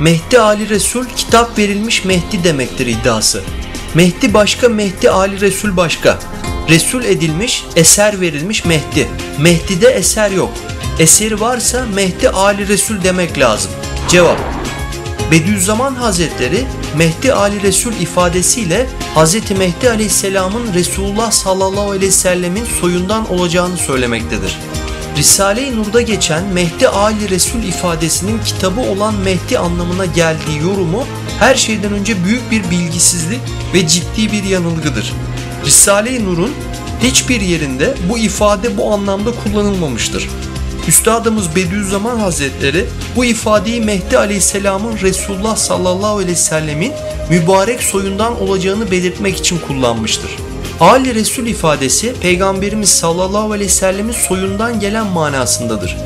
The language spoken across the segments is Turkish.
Mehdi Ali Resul kitap verilmiş Mehdi demektir iddiası. Mehdi başka, Mehdi Ali Resul başka. Resul edilmiş, eser verilmiş Mehdi. Mehdi'de eser yok. Eseri varsa Mehdi Ali Resul demek lazım. Cevap Bediüzzaman Hazretleri Mehdi Ali Resul ifadesiyle Hz. Mehdi Aleyhisselam'ın Resulullah sallallahu aleyhi ve sellemin soyundan olacağını söylemektedir. Risale-i Nur'da geçen Mehdi Ali Resul ifadesinin kitabı olan Mehdi anlamına geldiği yorumu her şeyden önce büyük bir bilgisizlik ve ciddi bir yanılgıdır. Risale-i Nur'un hiçbir yerinde bu ifade bu anlamda kullanılmamıştır. Üstadımız Bediüzzaman Hazretleri bu ifadeyi Mehdi Aleyhisselam'ın Resulullah sallallahu aleyhi ve sellemin mübarek soyundan olacağını belirtmek için kullanmıştır. Ali Resul ifadesi Peygamberimiz sallallahu aleyhi ve sellemin soyundan gelen manasındadır.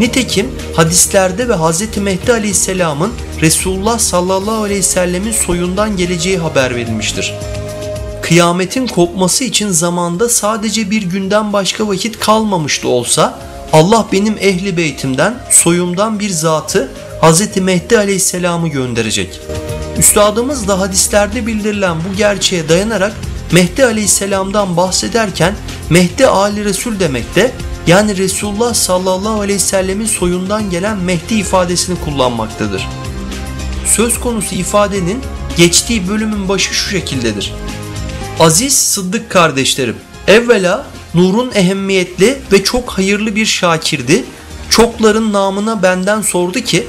Nitekim hadislerde ve Hz. Mehdi aleyhisselamın Resulullah sallallahu aleyhi ve sellemin soyundan geleceği haber verilmiştir. Kıyametin kopması için zamanda sadece bir günden başka vakit kalmamıştı olsa Allah benim ehli beytimden, soyumdan bir zatı Hz. Mehdi aleyhisselamı gönderecek. Üstadımız da hadislerde bildirilen bu gerçeğe dayanarak Mehdi aleyhisselamdan bahsederken Mehdi Ali Resul demekte yani Resulullah sallallahu aleyhi ve sellemin soyundan gelen Mehdi ifadesini kullanmaktadır. Söz konusu ifadenin geçtiği bölümün başı şu şekildedir. Aziz Sıddık kardeşlerim, evvela Nur'un ehemmiyetli ve çok hayırlı bir şakirdi. Çokların namına benden sordu ki,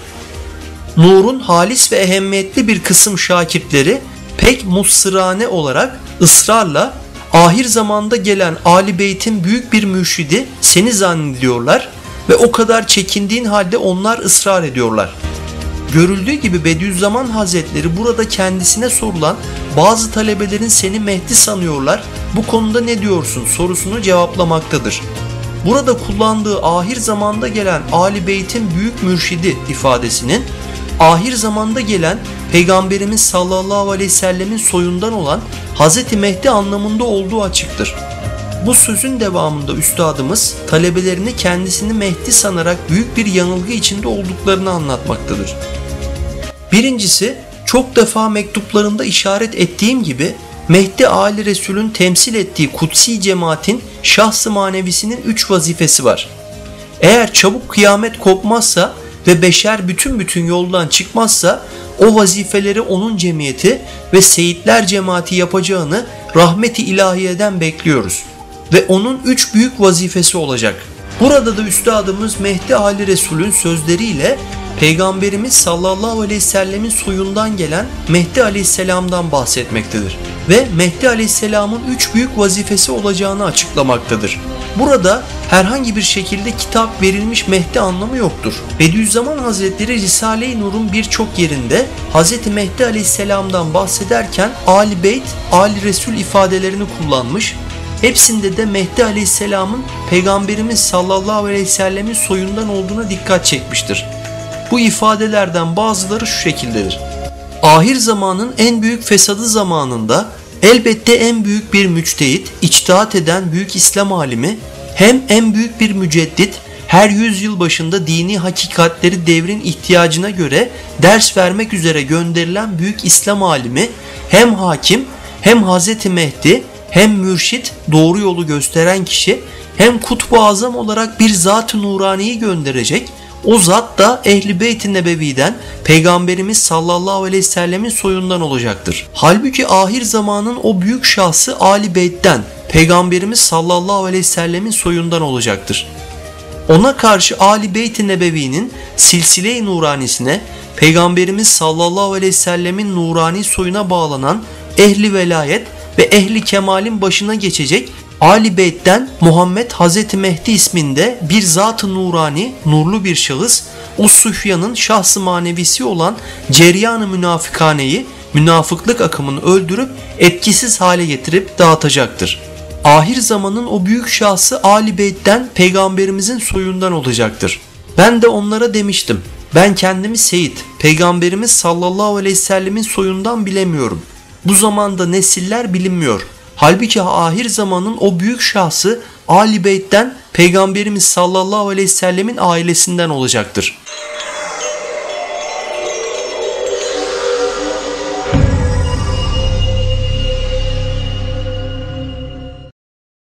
Nur'un halis ve ehemmiyetli bir kısım şakirtleri pek mussırane olarak ısrarla ahir zamanda gelen Ali Beyt'in büyük bir mürşidi seni zannediyorlar ve o kadar çekindiğin halde onlar ısrar ediyorlar. Görüldüğü gibi Bediüzzaman Hazretleri burada kendisine sorulan bazı talebelerin seni Mehdi sanıyorlar bu konuda ne diyorsun sorusunu cevaplamaktadır. Burada kullandığı ahir zamanda gelen Ali Beyt'in büyük mürşidi ifadesinin ahir zamanda gelen Peygamberimiz sallallahu aleyhi ve sellemin soyundan olan Hz. Mehdi anlamında olduğu açıktır. Bu sözün devamında üstadımız talebelerini kendisini Mehdi sanarak büyük bir yanılgı içinde olduklarını anlatmaktadır. Birincisi çok defa mektuplarında işaret ettiğim gibi Mehdi Ali Resul'ün temsil ettiği kutsi cemaatin şahsı manevisinin üç vazifesi var. Eğer çabuk kıyamet kopmazsa ve beşer bütün bütün yoldan çıkmazsa o vazifeleri onun cemiyeti ve seyitler cemaati yapacağını rahmeti ilahiyeden bekliyoruz. Ve onun üç büyük vazifesi olacak. Burada da üstadımız Mehdi Ali Resul'ün sözleriyle Peygamberimiz sallallahu aleyhi ve sellemin soyundan gelen Mehdi aleyhisselamdan bahsetmektedir. Ve Mehdi aleyhisselamın üç büyük vazifesi olacağını açıklamaktadır. Burada herhangi bir şekilde kitap verilmiş Mehdi anlamı yoktur. Bediüzzaman Hazretleri Risale-i Nur'un birçok yerinde Hz. Mehdi aleyhisselamdan bahsederken Ali Beyt, Ali Resul ifadelerini kullanmış Hepsinde de Mehdi Aleyhisselam'ın Peygamberimiz sallallahu aleyhi ve sellemin soyundan olduğuna dikkat çekmiştir. Bu ifadelerden bazıları şu şekildedir. Ahir zamanın en büyük fesadı zamanında elbette en büyük bir müçtehit, içtihat eden büyük İslam alimi hem en büyük bir müceddit her yüzyıl başında dini hakikatleri devrin ihtiyacına göre ders vermek üzere gönderilen büyük İslam alimi hem hakim hem Hazreti Mehdi hem mürşit doğru yolu gösteren kişi hem kutbu azam olarak bir zat-ı nuraniyi gönderecek o zat da Ehli Beyt-i Nebevi'den Peygamberimiz sallallahu aleyhi ve sellemin soyundan olacaktır. Halbuki ahir zamanın o büyük şahsı Ali Beyt'ten Peygamberimiz sallallahu aleyhi ve sellemin soyundan olacaktır. Ona karşı Ali Beyt-i Nebevi'nin silsile-i nuranisine Peygamberimiz sallallahu aleyhi ve sellemin nurani soyuna bağlanan ehli velayet ve ehli kemalin başına geçecek Ali Beyt'ten Muhammed Hazreti Mehdi isminde bir zat-ı nurani, nurlu bir şahıs, o Süfyan'ın şahsı manevisi olan ceryan-ı münafikaneyi, münafıklık akımını öldürüp etkisiz hale getirip dağıtacaktır. Ahir zamanın o büyük şahsı Ali Beyt'ten peygamberimizin soyundan olacaktır. Ben de onlara demiştim. Ben kendimi Seyit, peygamberimiz sallallahu aleyhi ve sellemin soyundan bilemiyorum. Bu zamanda nesiller bilinmiyor. Halbuki ahir zamanın o büyük şahsı Ali Beyt'ten Peygamberimiz sallallahu aleyhi ve sellemin ailesinden olacaktır.